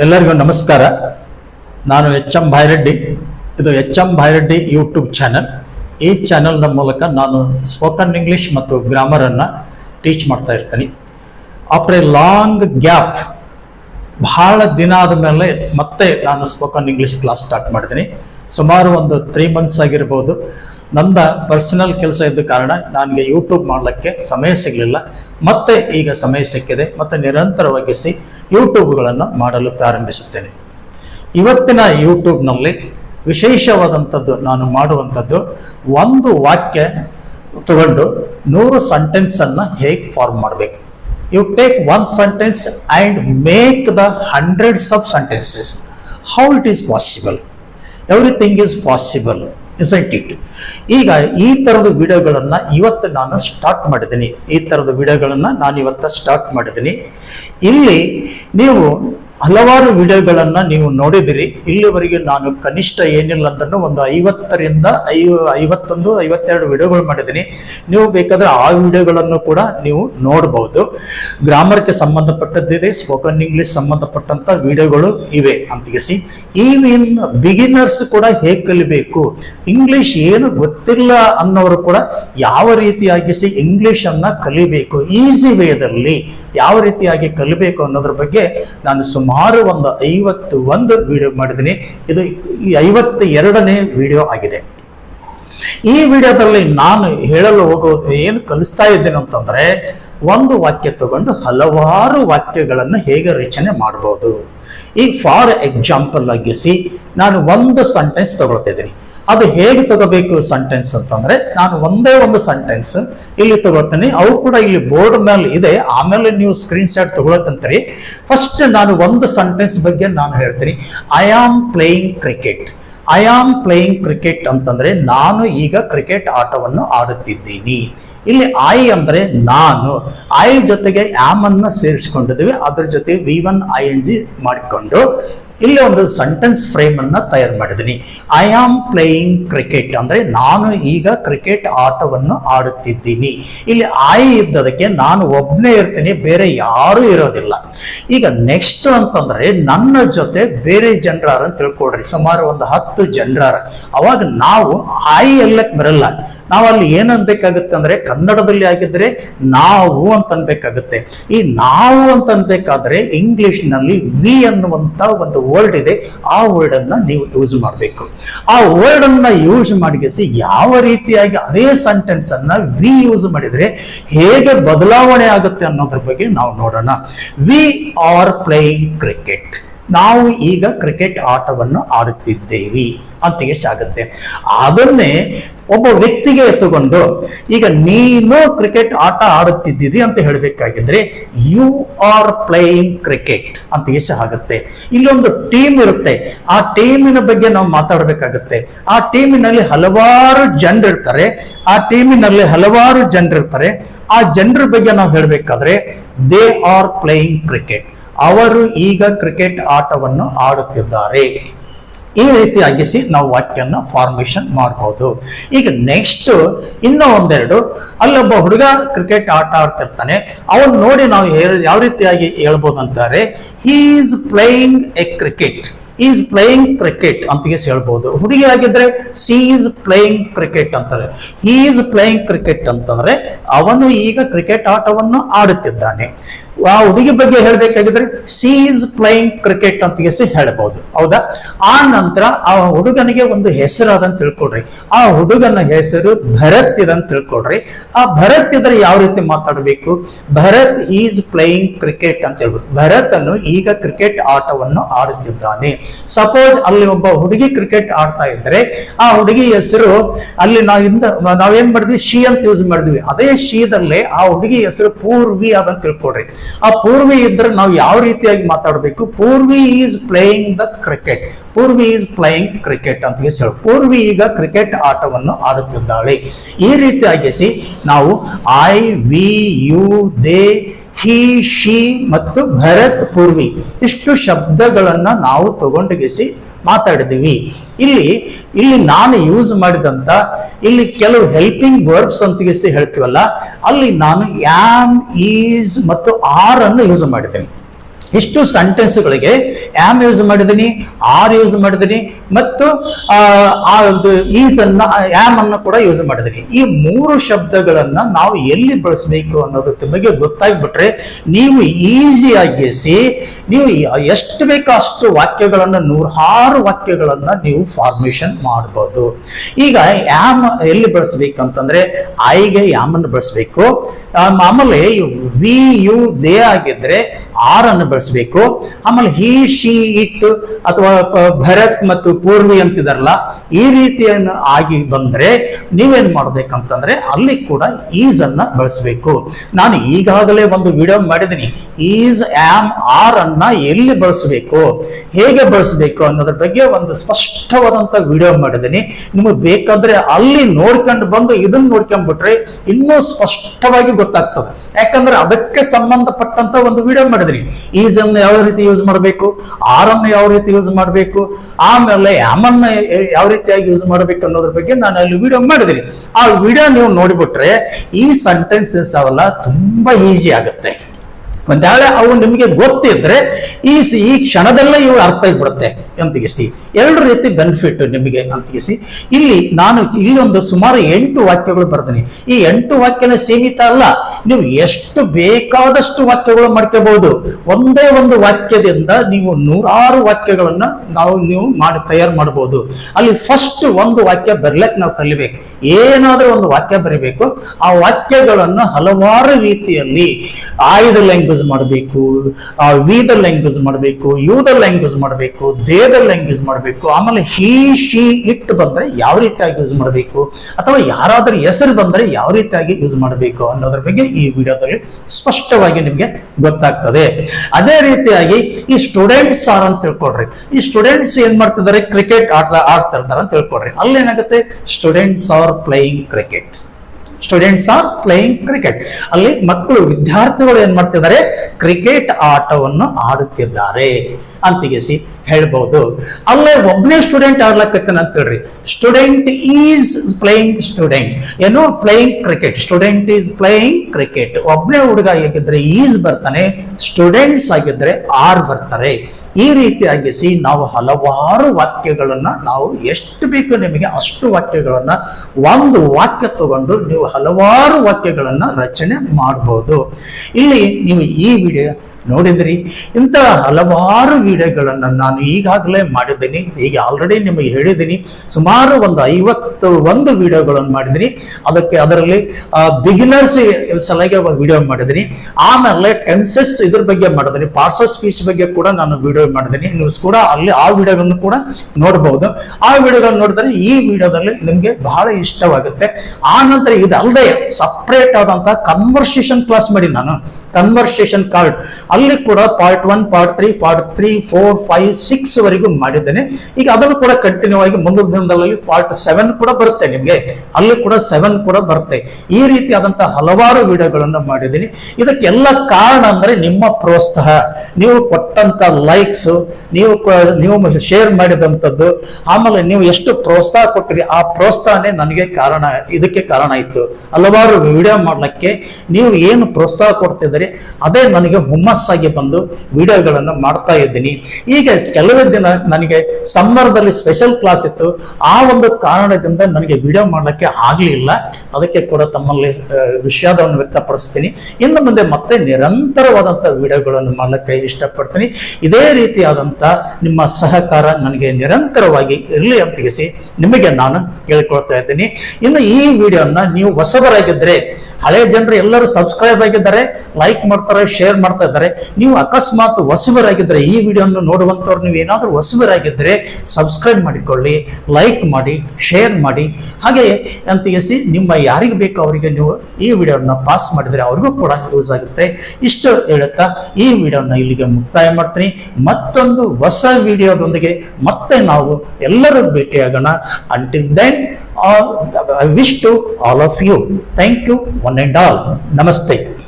ಎಲ್ಲರಿಗೂ ನಮಸ್ಕಾರ. ನಾನು ಎಚ್ ಎಂ ಭಾಯ್ರೆಡ್ಡಿ. ಇದು H M Bhaireddy YouTube channel. ಈ ಚಾನಲ್ನ ಮೂಲಕ ನಾನು ಸ್ಪೋಕನ್ ಇಂಗ್ಲೀಷ್ ಮತ್ತು ಗ್ರಾಮರನ್ನು ಟೀಚ್ ಮಾಡ್ತಾ ಇರ್ತೀನಿ. ಆಫ್ಟರ್ ಎ ಲಾಂಗ್ ಗ್ಯಾಪ್ ಬಹಳ ದಿನ ಆದಮೇಲೆ ಮತ್ತೆ ನಾನು ಸ್ಪೋಕನ್ ಇಂಗ್ಲೀಷ್ ಕ್ಲಾಸ್ ಸ್ಟಾರ್ಟ್ ಮಾಡಿದ್ದೀನಿ. ಸುಮಾರು ಒಂದು ತ್ರೀ ಮಂತ್ಸ್ ಆಗಿರ್ಬೋದು. ನನ್ನ ಪರ್ಸನಲ್ ಕೆಲಸ ಇದ್ದ ಕಾರಣ ನನಗೆ ಯೂಟ್ಯೂಬ್ ಮಾಡಲಿಕ್ಕೆ ಸಮಯ ಸಿಗಲಿಲ್ಲ. ಮತ್ತೆ ಈಗ ಸಮಯ ಸಿಕ್ಕಿದೆ. ಮತ್ತು ನಿರಂತರವಾಗಿ ಸಿ ಯೂಟ್ಯೂಬ್ಗಳನ್ನು ಮಾಡಲು ಪ್ರಾರಂಭಿಸುತ್ತೇನೆ. ಇವತ್ತಿನ ಯೂಟ್ಯೂಬ್ನಲ್ಲಿ ವಿಶೇಷವಾದಂಥದ್ದು ನಾನು ಮಾಡುವಂಥದ್ದು ಒಂದು ವಾಕ್ಯ ತಗೊಂಡು ನೂರು ಸೆಂಟೆನ್ಸನ್ನು ಹೇಗೆ ಫಾರ್ಮ್ ಮಾಡಬೇಕು. You take one sentence and make the hundreds of sentences how it is possible everything is possible isn't it ಈಗ ಈ ಥರದ ವಿಡಿಯೋಗಳನ್ನು ಇವತ್ತು ನಾನು ಸ್ಟಾರ್ಟ್ ಮಾಡಿದ್ದೀನಿ. ಈ ಥರದ ವಿಡಿಯೋಗಳನ್ನು ನಾನು ಇವತ್ತು ಸ್ಟಾರ್ಟ್ ಮಾಡಿದ್ದೀನಿ. ಇಲ್ಲಿ ನೀವು ಹಲವಾರು ವಿಡಿಯೋಗಳನ್ನು ನೀವು ನೋಡಿದಿರಿ ಇಲ್ಲಿವರೆಗೆ ನಾನು ಕನಿಷ್ಠ ಏನಿಲ್ಲ ಅಂತಲೂ ಒಂದು ಐವತ್ತರಿಂದ ಐವತ್ತೊಂದು, ಐವತ್ತೆರಡು ವಿಡಿಯೋಗಳು ಮಾಡಿದ್ದೀನಿ. ನೀವು ಬೇಕಾದರೆ ಆ ವಿಡಿಯೋಗಳನ್ನು ಕೂಡ ನೀವು ನೋಡಬಹುದು ಗ್ರಾಮರ್ಗೆ ಸಂಬಂಧಪಟ್ಟದ್ದಿದೆ ಸ್ಪೋಕನ್ ಇಂಗ್ಲಿಷ್ ಸಂಬಂಧಪಟ್ಟಂತ ವಿಡಿಯೋಗಳು ಇವೆ ಅಂತಿಗಿಸಿ ಈವಿನ್ ಬಿಗಿನರ್ಸ್ ಕೂಡ ಹೇಗೆ ಕಲಿಬೇಕು? ಇಂಗ್ಲಿಷ್ ಏನು ಗೊತ್ತಿಲ್ಲ ಅನ್ನೋರು ಕೂಡ ಯಾವ ರೀತಿಯಾಗಿ ಸಿ ಇಂಗ್ಲಿಷ್ ಅನ್ನ ಕಲಿಬೇಕು ಈಸಿ ವೇದಲ್ಲಿ ಯಾವ ರೀತಿಯಾಗಿ ಕಲಿಬೇಕು ಅನ್ನೋದ್ರ ಬಗ್ಗೆ ನಾನು ಸುಮಾರು ಒಂದು ಐವತ್ತು ಒಂದು ವಿಡಿಯೋ ಮಾಡಿದ್ದೀನಿ. ಇದು ಐವತ್ತ ಎರಡನೇ ವಿಡಿಯೋ ಆಗಿದೆ. ಈ ವಿಡಿಯೋದಲ್ಲಿ ನಾನು ಹೇಳಲು ಹೋಗೋದು ಏನು ಕಲಿಸ್ತಾ ಇದ್ದೇನೆ ಅಂತಂದ್ರೆ, ಒಂದು ವಾಕ್ಯ ತಗೊಂಡು ಹಲವಾರು ವಾಕ್ಯಗಳನ್ನು ಹೇಗೆ ರಚನೆ ಮಾಡಬಹುದು ಈಗ ಫಾರ್ ಎಕ್ಸಾಂಪಲ್ ಆಗಿಸಿ ನಾನು ಒಂದು ಸೆಂಟೆನ್ಸ್ ತಗೊಳ್ತಿದ್ದೀನಿ ಅದು ಹೇಗೆ ತಗೋಬೇಕು ಸೆಂಟೆನ್ಸ್ ಅಂತಂದ್ರೆ, ನಾನು ಒಂದೇ ಒಂದು ಸೆಂಟೆನ್ಸ್ ಇಲ್ಲಿ ತಗೋತೀನಿ. ಅವು ಕೂಡ ಇಲ್ಲಿ ಬೋರ್ಡ್ ಮೇಲೆ ಇದೆ. ಆಮೇಲೆ ನೀವು ಸ್ಕ್ರೀನ್ ಶಾಟ್ ತಗೊಳತಂತೀರಿ ಫಸ್ಟ್ ನಾನು ಒಂದು ಸೆಂಟೆನ್ಸ್ ಬಗ್ಗೆ ನಾನು ಹೇಳ್ತೀನಿ. I am playing cricket I am playing cricket ಅಂತಂದ್ರೆ, ನಾನು ಈಗ ಕ್ರಿಕೆಟ್ ಆಟವನ್ನು ಆಡುತ್ತಿದ್ದೀನಿ. ಇಲ್ಲಿ ಐ ಅಂದ್ರೆ ನಾನು. ಐ ಜೊತೆಗೆ ಆಮ್ ಅನ್ನು ಸೇರಿಸ್ಕೊಂಡಿದ್ದೀವಿ. ಅದ್ರ ಜೊತೆ V one I N G ಮಾಡಿಕೊಂಡು ಇಲ್ಲಿ ಒಂದು ಸೆಂಟೆನ್ಸ್ ಫ್ರೇಮ್ ಅನ್ನ ತಯಾರು ಮಾಡಿದ್ದೀನಿ. ಐ ಆಮ್ ಪ್ಲೇಯಿಂಗ್ ಕ್ರಿಕೆಟ್ ಅಂದ್ರೆ ನಾನು ಈಗ ಕ್ರಿಕೆಟ್ ಆಟವನ್ನು ಆಡುತ್ತಿದ್ದೀನಿ. ಇಲ್ಲಿ ಐ ಇದ್ದದಕ್ಕೆ ನಾನು ಒಬ್ಬನೇ ಇರ್ತೀನಿ, ಬೇರೆ ಯಾರೂ ಇರೋದಿಲ್ಲ. ಈಗ ನೆಕ್ಸ್ಟ್ ಅಂತಂದ್ರೆ ನನ್ನ ಜೊತೆ ಬೇರೆ ಜನರಾರ ತಿಳ್ಕೊಡ್ರಿ ಸುಮಾರು ಒಂದು ಹತ್ತು ಜನರಾರ. ಅವಾಗ ನಾವು ಐ ಎಲ್ಲಕ್ಕೆ ಬರಲ್ಲ. ನಾವು ಅಲ್ಲಿ ಏನನ್ಬೇಕಾಗುತ್ತೆ ಅಂದ್ರೆ ಕನ್ನಡದಲ್ಲಿ ಆಗಿದ್ರೆ ನಾವು ಅಂತ ಅನ್ಬೇಕಾಗುತ್ತೆ. ಈ ನಾವು ಅಂತ ಅನ್ಬೇಕಾದ್ರೆ ಇಂಗ್ಲಿಷ್ನಲ್ಲಿ ವಿ ಅನ್ನುವಂತ ಒಂದು ವರ್ಡ್ ಇದೆ. ಆ ವರ್ಡ್ ಅನ್ನ ನೀವು ಯೂಸ್ ಮಾಡಬೇಕು. ಆ ವರ್ಡ್ ಅನ್ನ ಯೂಸ್ ಮಾಡಿಸಿ ಯಾವ ರೀತಿಯಾಗಿ ಅದೇ ಸೆಂಟೆನ್ಸ್ ಅನ್ನ ವಿ ಯೂಸ್ ಮಾಡಿದ್ರೆ ಹೇಗೆ ಬದಲಾವಣೆ ಆಗುತ್ತೆ ಅನ್ನೋದ್ರ ಬಗ್ಗೆ ನಾವು ನೋಡೋಣ. We are playing cricket. ನಾವು ಈಗ ಕ್ರಿಕೆಟ್ ಆಟವನ್ನು ಆಡುತ್ತಿದ್ದೇವೆ ಅಂತ ಎಷ್ಟು ಆಗುತ್ತೆ ಅದನ್ನೇ ಒಬ್ಬ ವ್ಯಕ್ತಿಗೆ ಎತ್ತುಕೊಂಡು, ಈಗ ನೀನು ಕ್ರಿಕೆಟ್ ಆಟ ಆಡುತ್ತಿದ್ದೀರಿ ಅಂತ ಹೇಳಬೇಕಾಗಿದ್ರೆ ಯು ಆರ್ ಪ್ಲೇಯಿಂಗ್ ಕ್ರಿಕೆಟ್ ಅಂತ ಎಷ್ಟು ಆಗುತ್ತೆ ಇಲ್ಲೊಂದು ಟೀಮ್ ಇರುತ್ತೆ. ಆ ಟೀಮಿನ ಬಗ್ಗೆ ನಾವು ಮಾತಾಡಬೇಕಾಗುತ್ತೆ. ಆ ಟೀಮಿನಲ್ಲಿ ಹಲವಾರು ಜನರಿರ್ತಾರೆ ಆ ಟೀಮಿನಲ್ಲಿ ಹಲವಾರು ಜನರಿರ್ತಾರೆ ಆ ಜನರ ಬಗ್ಗೆ ನಾವು ಹೇಳಬೇಕಾದ್ರೆ ದೇ ಆರ್ ಪ್ಲೇಯಿಂಗ್ ಕ್ರಿಕೆಟ್ ಅವರು ಈಗ ಕ್ರಿಕೆಟ್ ಆಟವನ್ನು ಆಡುತ್ತಿದ್ದಾರೆ. ಈ ರೀತಿಯಾಗಿಸಿ ನಾವು ವಾಕ್ಯನ ಫಾರ್ಮೇಶನ್ ಮಾಡಬಹುದು ಈಗ ನೆಕ್ಸ್ಟ್ ಇನ್ನೂ ಒಂದೆರಡು. ಅಲ್ಲೊಬ್ಬ ಹುಡುಗ ಕ್ರಿಕೆಟ್ ಆಟ ಆಡ್ತಿರ್ತಾನೆ. ಅವನ್ ನೋಡಿ ನಾವು ಯಾವ ರೀತಿಯಾಗಿ ಹೇಳ್ಬೋದು ಅಂತಾರೆ is playing a cricket is playing cricket ಅಂತ ಹೇಳ್ಬೋದು. ಹುಡುಗಿ ಆಗಿದ್ರೆ ಸಿ ಈಸ್ ಪ್ಲೇಯಿಂಗ್ ಕ್ರಿಕೆಟ್ ಅಂತಾರೆ. ಈಸ್ ಪ್ಲೇಯಿಂಗ್ ಕ್ರಿಕೆಟ್ ಅಂತಂದ್ರೆ ಅವನು ಈಗ ಕ್ರಿಕೆಟ್ ಆಟವನ್ನು ಆಡುತ್ತಿದ್ದಾನೆ. ಆ ಹುಡುಗಿ ಬಗ್ಗೆ ಹೇಳಬೇಕಾಗಿದ್ರೆ ಸಿ ಈಸ್ ಪ್ಲೇಯಿಂಗ್ ಕ್ರಿಕೆಟ್ ಅಂತ ಹೇಳಬಹುದು ಹೌದಾ? ಆ ನಂತರ ಆ ಹುಡುಗನಿಗೆ ಒಂದು ಹೆಸರು ಅಂತ ತಿಳ್ಕೊಡ್ರಿ ಆ ಹುಡುಗನ ಹೆಸರು ಭರತ್ ಇದಂತ ತಿಳ್ಕೊಡ್ರಿ ಆ ಭರತ್ ಇದ್ರೆ ಯಾವ ರೀತಿ ಮಾತಾಡಬೇಕು? ಭರತ್ ಈಸ್ ಪ್ಲೇಯಿಂಗ್ ಕ್ರಿಕೆಟ್ ಅಂತ ಹೇಳ್ಬೋದು ಭರತ್ ಅನ್ನು ಈಗ ಕ್ರಿಕೆಟ್ ಆಟವನ್ನು ಆಡುತ್ತಿದ್ದಾನೆ. ಸಪೋಸ್ ಅಲ್ಲಿ ಒಬ್ಬ ಹುಡುಗಿ ಕ್ರಿಕೆಟ್ ಆಡ್ತಾ ಇದ್ರೆ, ಆ ಹುಡುಗಿ ಹೆಸರು ಅಲ್ಲಿ ನಾವಿಂದ ನಾವೇನ್ ಮಾಡಿದ್ವಿ? ಶಿ ಅಂತ ಯೂಸ್ ಮಾಡಿದ್ವಿ. ಅದೇ ಶೀದಲ್ಲೇ ಆ ಹುಡುಗಿ ಹೆಸರು ಪೂರ್ವಿ ಅದಂತ ತಿಳ್ಕೊಡ್ರಿ ಆ ಪೂರ್ವಿ ಇದ್ರೆ ನಾವು ಯಾವ ರೀತಿಯಾಗಿ ಮಾತಾಡಬೇಕು? Purvi is playing the cricket. Purvi is playing cricket ಅಂತ ಹೇಳಿ ಹೇಳಿ ಪೂರ್ವಿ ಈಗ ಕ್ರಿಕೆಟ್ ಆಟವನ್ನು ಆಡುತ್ತಿದ್ದಾಳೆ. ಈ ರೀತಿಯಾಗಿಸಿ ನಾವು I, we, you, they, he, she ಮತ್ತು ಭರತ್ ಪೂರ್ವಿ. ಇಷ್ಟು ಶಬ್ದಗಳನ್ನು ನಾವು ತಗೊಂಡಗಿಸಿ ಮಾತಾಡಿದೀವಿ ಇಲ್ಲಿ ಇಲ್ಲಿ ನಾನು ಯೂಸ್ ಮಾಡಿದಂತ, ಇಲ್ಲಿ ಕೆಲವು ಹೆಲ್ಪಿಂಗ್ ವರ್ಬ್ಸ್ ಅಂತ ಹೇಳ್ತೀವಲ್ಲ, ಅಲ್ಲಿ ನಾನು ಯಾಮ್ ಈಸ್ ಮತ್ತು ಆರ್ ಅನ್ನು ಯೂಸ್ ಮಾಡಿದ್ದೇನೆ. ಇಷ್ಟು ಸೆಂಟೆನ್ಸ್ಗಳಿಗೆ ಆಮ್ ಯೂಸ್ ಮಾಡಿದ್ದೀನಿ ಆರ್ ಯೂಸ್ ಮಾಡಿದ್ದೀನಿ ಮತ್ತು ಆ, ಈಸ್ ಅನ್ನ ಆಮ್ ಅನ್ನು ಕೂಡ ಯೂಸ್ ಮಾಡಿದ್ದೀನಿ. ಈ ಮೂರು ಶಬ್ದಗಳನ್ನ ನಾವು ಎಲ್ಲಿ ಬಳಸಬೇಕು ಅನ್ನೋದು ನಿಮಗೆ ಗೊತ್ತಾಗ್ಬಿಟ್ರೆ ನೀವು ಈಸಿಯಾಗಿಸಿ ನೀವು ಎಷ್ಟು ಬೇಕೋ ಅಷ್ಟು ವಾಕ್ಯಗಳನ್ನು ನೂರಾರು ವಾಕ್ಯಗಳನ್ನ ನೀವು ಫಾರ್ಮೇಶನ್ ಮಾಡ್ಬೋದು. ಈಗ ಆಮ್ ಎಲ್ಲಿ ಬಳಸಬೇಕಂತಂದ್ರೆ ಐಗೆ ಯಾಮನ್ನು ಬಳಸಬೇಕು. ಆಮೇಲೆ ವಿ ಯು ದೇ ಆಗಿದ್ರೆ ಆರ್ ಅನ್ನು ಬಳಸಬೇಕು. ಆಮೇಲೆ ಹಿ, ಶಿ, ಇಟ್ ಅಥವಾ ಭರತ್ ಮತ್ತು ಪೂರ್ವಿ ಅಂತಿದಾರಲ್ಲ, ಈ ರೀತಿಯನ್ನು ಆಗಿ ಬಂದ್ರೆ ನೀವೇನ್ ಮಾಡ್ಬೇಕಂತಂದ್ರೆ ಅಲ್ಲಿ ಕೂಡ ಈಸ್ ಅನ್ನ ಬಳಸಬೇಕು. ನಾನು ಈಗಾಗಲೇ ಒಂದು ವಿಡಿಯೋ ಮಾಡಿದ್ದೀನಿ. ಈಸ್, ಆಮ್, ಆರ್ ಅನ್ನ ಎಲ್ಲಿ ಬಳಸಬೇಕು? ಹೇಗೆ ಬಳಸಬೇಕು ಅನ್ನೋದ್ರ ಬಗ್ಗೆ ಒಂದು ಸ್ಪಷ್ಟವಾದಂತ ವಿಡಿಯೋ ಮಾಡಿದ್ದೀನಿ. ನಿಮಗೆ ಬೇಕಾದ್ರೆ ಅಲ್ಲಿ ನೋಡ್ಕೊಂಡು ಬಂದು ಇದನ್ನ ನೋಡ್ಕೊಂಡ್ಬಿಟ್ರೆ ಇನ್ನೂ ಸ್ಪಷ್ಟವಾಗಿ ಗೊತ್ತಾಗ್ತದೆ. ಯಾಕಂದ್ರೆ ಅದಕ್ಕೆ ಸಂಬಂಧಪಟ್ಟಂತ ಒಂದು ವಿಡಿಯೋ ಮಾಡಿದ್ರಿ ಈಸ್ ಅನ್ನು ಯಾವ ರೀತಿ ಯೂಸ್ ಮಾಡಬೇಕು? ಆರ್ ಅನ್ನು ಯಾವ ರೀತಿ ಯೂಸ್ ಮಾಡಬೇಕು? ಆಮೇಲೆ ಅನ್ನ ಯಾವ ರೀತಿಯಾಗಿ ಯೂಸ್ ಮಾಡಬೇಕು ಅನ್ನೋದ್ರ ಬಗ್ಗೆ ನಾನು ಅಲ್ಲಿ ವಿಡಿಯೋ ಮಾಡಿದ್ರಿ. ಆ ವಿಡಿಯೋ ನೀವು ನೋಡಿಬಿಟ್ರೆ ಈ ಸೆಂಟೆನ್ಸಸ್ ಅವೆಲ್ಲ ತುಂಬಾ ಈಸಿ ಆಗುತ್ತೆ. ಒಂದ್ ವೇಳೆ ಅವು ನಿಮಗೆ ಗೊತ್ತಿದ್ರೆ ಈ ಈ ಕ್ಷಣದಲ್ಲೇ ಇವು ಅರ್ಥ ಆಗ್ಬಿಡುತ್ತೆ ಅಂತಿಗಿಸಿ ಎರಡು ರೀತಿ ಬೆನಿಫಿಟ್ ನಿಮಗೆ ಅಂತಿಗಿಸಿ ಇಲ್ಲಿ ನಾನು ಇಲ್ಲಿ ಒಂದು ಸುಮಾರು ಎಂಟು ವಾಕ್ಯಗಳು ಬರ್ತೀನಿ. ಈ ಎಂಟು ವಾಕ್ಯನ ಸೀಮಿತ ಅಲ್ಲ. ನೀವು ಎಷ್ಟು ಬೇಕಾದಷ್ಟು ವಾಕ್ಯಗಳು ಮಾಡ್ಕೋಬಹುದು. ಒಂದೇ ಒಂದು ವಾಕ್ಯದಿಂದ ನೀವು ನೂರಾರು ವಾಕ್ಯಗಳನ್ನ ನಾವು ನೀವು ಮಾಡಿ ತಯಾರು ಮಾಡಬಹುದು ಅಲ್ಲಿ ಫಸ್ಟ್ ಒಂದು ವಾಕ್ಯ ಬರ್ಲಕ್ಕೆ ನಾವು ಕಲಿಬೇಕು. ಏನಾದ್ರೂ ಒಂದು ವಾಕ್ಯ ಬರೀಬೇಕು. ಆ ವಾಕ್ಯಗಳನ್ನು ಹಲವಾರು ರೀತಿಯಲ್ಲಿ ಆಯುಧ ಲ್ಯಾಂಗ್ವೇಜ್ ಮಾಡಬೇಕು ವಿದ ಲ್ಯಾಂಗ್ವೇಜ್ ಮಾಡಬೇಕು ಯೂದ ಲ್ಯಾಂಗ್ವೇಜ್ ಮಾಡಬೇಕು ದೇದ ಲ್ಯಾಂಗ್ವೇಜ್ ಮಾಡಬೇಕು, ಆಮೇಲೆ ಹಿ ಶಿ ಇಟ್ ಬಂದರೆ ಯಾವ ರೀತಿಯಾಗಿ ಯೂಸ್ ಮಾಡಬೇಕು, ಅಥವಾ ಯಾರಾದರೂ ಹೆಸರು ಬಂದ್ರೆ ಯಾವ ರೀತಿಯಾಗಿ ಯೂಸ್ ಮಾಡಬೇಕು ಅನ್ನೋದ್ರ ಬಗ್ಗೆ ಈ ವಿಡಿಯೋದಲ್ಲಿ ಸ್ಪಷ್ಟವಾಗಿ ನಿಮಗೆ ಗೊತ್ತಾಗ್ತದೆ. ಅದೇ ರೀತಿಯಾಗಿ ಈ ಸ್ಟೂಡೆಂಟ್ಸ್ ಆರ್ ಅಂತ ತಿಳ್ಕೊಡ್ರಿ ಈ ಸ್ಟೂಡೆಂಟ್ಸ್ ಏನ್ ಮಾಡ್ತಿದ್ದಾರೆ? ಕ್ರಿಕೆಟ್ ಆಟ ಆಡ್ತಾ ಇರ್ತಾರೆ ಅಂತ ತಿಳ್ಕೊಡ್ರಿ ಅಲ್ಲಿ ಏನಾಗುತ್ತೆ students are playing cricket students are playing cricket ಅಲ್ಲಿ ಮಕ್ಕಳು, ವಿದ್ಯಾರ್ಥಿಗಳು ಏನ್ ಮಾಡ್ತಿದ್ದಾರೆ? ಕ್ರಿಕೆಟ್ ಆಟವನ್ನು ಆಡುತ್ತಿದ್ದಾರೆ. ಅಂತಿಗೆಸಿ ಹೇಳ್ಬಹುದು ಅಲ್ಲೇ ಒಬ್ಬನೇ ಸ್ಟೂಡೆಂಟ್ ಆಡ್ಲಕ್ಕತ್ತಾನ ಅಂತ ಹೇಳ್ರಿ. ಸ್ಟೂಡೆಂಟ್ ಈಸ್ ಪ್ಲೇಯಿಂಗ್ ಸ್ಟೂಡೆಂಟ್ ಏನು? Playing cricket student is playing cricket ಒಬ್ಬನೇ ಹುಡುಗ ಆಗಿದ್ರೆ ಈಸ್ ಬರ್ತಾನೆ. ಸ್ಟೂಡೆಂಟ್ಸ್ ಆಗಿದ್ರೆ ಆರ್ ಬರ್ತಾರೆ. ಈ ರೀತಿಯಾಗಿಸಿ ನಾವು ಹಲವಾರು ವಾಕ್ಯಗಳನ್ನು, ನಾವು ಎಷ್ಟು ಬೇಕು ನಿಮಗೆ ಅಷ್ಟು ವಾಕ್ಯಗಳನ್ನು, ಒಂದು ವಾಕ್ಯ ತಗೊಂಡು ನೀವು ಹಲವಾರು ವಾಕ್ಯಗಳನ್ನು ರಚನೆ ಮಾಡಬಹುದು ಇಲ್ಲಿ ನೀವು ಈ ವಿಡಿಯೋ ನೋಡಿದ್ರಿ? ಇಂಥ ಹಲವಾರು ವಿಡಿಯೋಗಳನ್ನು ನಾನು ಈಗಾಗಲೇ ಮಾಡಿದ್ದೀನಿ. ಈಗ ಆಲ್ರೆಡಿ ನಿಮಗೆ ಹೇಳಿದ್ದೀನಿ. ಸುಮಾರು ಒಂದು ಐವತ್ತು ಒಂದು ವಿಡಿಯೋಗಳನ್ನು ಮಾಡಿದ್ದೀನಿ. ಅದಕ್ಕೆ ಅದರಲ್ಲಿ ಬಿಗಿನರ್ಸ್ ಸಲಹೆ ವಿಡಿಯೋ ಮಾಡಿದ್ದೀನಿ. ಆಮೇಲೆ ಟೆನ್ಸಸ್ ಇದ್ರ ಬಗ್ಗೆ ಮಾಡಿದ್ದೀನಿ. ಪಾರ್ಸಲ್ ಸ್ಪೀಚ್ ಬಗ್ಗೆ ಕೂಡ ನಾನು ವಿಡಿಯೋ ಮಾಡಿದ್ದೀನಿ. ನೀವು ಕೂಡ ಅಲ್ಲಿ ಆ ವಿಡಿಯೋಗಳನ್ನು ಕೂಡ ನೋಡಬಹುದು ಆ ವಿಡಿಯೋಗಳನ್ನು ನೋಡಿದ್ರೆ ಈ ವಿಡಿಯೋದಲ್ಲಿ ನಿಮಗೆ ಬಹಳ ಇಷ್ಟವಾಗುತ್ತೆ. ಆ ನಂತರ ಇದಲ್ಲದೆ ಸಪ್ರೇಟ್ ಆದಂತಹ ಕನ್ವರ್ಸೇಷನ್ ಕ್ಲಾಸ್ ಮಾಡಿ ನಾನು. ಕನ್ವರ್ಸೇಷನ್ ಕಾರ್ಡ್ ಅಲ್ಲಿ ಕೂಡ part one part three part three four five six ವರೆಗೂ ಮಾಡಿದ್ದೇನೆ. ಈಗ ಅದನ್ನು ಕೂಡ ಕಂಟಿನ್ಯೂ ಆಗಿ ಮುಂದಿನ ದಿನದಲ್ಲಿ ಪಾರ್ಟ್ ಸೆವೆನ್ ಕೂಡ ಬರುತ್ತೆ ನಿಮಗೆ. ಅಲ್ಲಿ ಕೂಡ ಸೆವೆನ್ ಕೂಡ ಬರುತ್ತೆ. ಈ ರೀತಿಯಾದಂತಹ ಹಲವಾರು ವಿಡಿಯೋಗಳನ್ನು ಮಾಡಿದ್ದೀನಿ. ಇದಕ್ಕೆಲ್ಲ ಕಾರಣ ಅಂದ್ರೆ ನಿಮ್ಮ ಪ್ರೋತ್ಸಾಹ. ನೀವು ಕೊಟ್ಟಂತ ಲೈಕ್ಸ್ ನೀವು ನೀವು ಶೇರ್ ಮಾಡಿದಂಥದ್ದು, ಆಮೇಲೆ ನೀವು ಎಷ್ಟು ಪ್ರೋತ್ಸಾಹ ಕೊಟ್ಟಿರಿ, ಆ ಪ್ರೋತ್ಸಾಹನೇ ನನಗೆ ಕಾರಣ, ಇದಕ್ಕೆ ಕಾರಣ ಆಯಿತು. ಹಲವಾರು ವಿಡಿಯೋ ಮಾಡಲಿಕ್ಕೆ ನೀವು ಏನು ಪ್ರೋತ್ಸಾಹ ಕೊಡ್ತಿದ್ದೀರಿ ಅದೇ ನನಗೆ ಹುಮ್ಮಸ್ಸಾಗಿ ಬಂದು ವಿಡಿಯೋಗಳನ್ನು ಮಾಡ್ತಾ ಇದ್ದೀನಿ. ಈಗ ಕೆಲವೇ ದಿನ ನನಗೆ ಸಮ್ಮರ್ದಲ್ಲಿ ಸ್ಪೆಷಲ್ ಕ್ಲಾಸ್ ಇತ್ತು. ಆ ಒಂದು ಕಾರಣದಿಂದ ನನಗೆ ವಿಡಿಯೋ ಮಾಡಲಿಕ್ಕೆ ಆಗಲಿಲ್ಲ. ಅದಕ್ಕೆ ಕೂಡ ತಮ್ಮಲ್ಲಿ ವಿಷಾದವನ್ನು ವ್ಯಕ್ತಪಡಿಸ್ತೀನಿ. ಇನ್ನು ಮುಂದೆ ಮತ್ತೆ ನಿರಂತರವಾದಂಥ ವಿಡಿಯೋಗಳನ್ನು ಮಾಡಲಿಕ್ಕೆ ಇಷ್ಟಪಡ್ತೀನಿ. ಇದೇ ರೀತಿಯಾದಂಥ ನಿಮ್ಮ ಸಹಕಾರ ನನಗೆ ನಿರಂತರವಾಗಿ ಇರಲಿ ಅಂತ ತಿಳಿಸಿ ನಿಮಗೆ ನಾನು ಕೇಳಿಕೊಳ್ತಾ ಇದ್ದೀನಿ. ಇನ್ನು ಈ ವಿಡಿಯೋನ ನೀವು ಹೊಸಬರಾಗಿದ್ದರೆ ಹಳೆ ಜನರು ಎಲ್ಲರೂ ಸಬ್ಸ್ಕ್ರೈಬ್ ಆಗಿದ್ದಾರೆ ಲೈಕ್ ಮಾಡ್ತಾರೆ ಶೇರ್ ಮಾಡ್ತಾ ಇದ್ದಾರೆ. ನೀವು ಅಕಸ್ಮಾತ್ ಹೊಸಬರಾಗಿದ್ದರೆ ಈ ವಿಡಿಯೋನ ನೋಡುವಂಥವ್ರು ನೀವು ಏನಾದರೂ ಹೊಸಬರಾಗಿದ್ದರೆ ಸಬ್ಸ್ಕ್ರೈಬ್ ಮಾಡಿಕೊಳ್ಳಿ ಲೈಕ್ ಮಾಡಿ ಶೇರ್ ಮಾಡಿ. ಹಾಗೆ ಅಂತ ಎಸಿ ನಿಮ್ಮ ಯಾರಿಗೆ ಬೇಕೋ ಅವರಿಗೆ ನೀವು ಈ ವಿಡಿಯೋನ ಪಾಸ್ ಮಾಡಿದರೆ ಅವ್ರಿಗೂ ಕೂಡ ಯೂಸ್ ಆಗುತ್ತೆ. ಇಷ್ಟು ಹೇಳುತ್ತಾ ಈ ವಿಡಿಯೋನ ಇಲ್ಲಿಗೆ ಮುಕ್ತಾಯ ಮಾಡ್ತೀನಿ. ಮತ್ತೊಂದು ಹೊಸ ವಿಡಿಯೋದೊಂದಿಗೆ ಮತ್ತೆ ನಾವು ಎಲ್ಲರೂ ಭೇಟಿಯಾಗೋಣ. Until then I wish to all of you. Thank you, one and all. Namaste.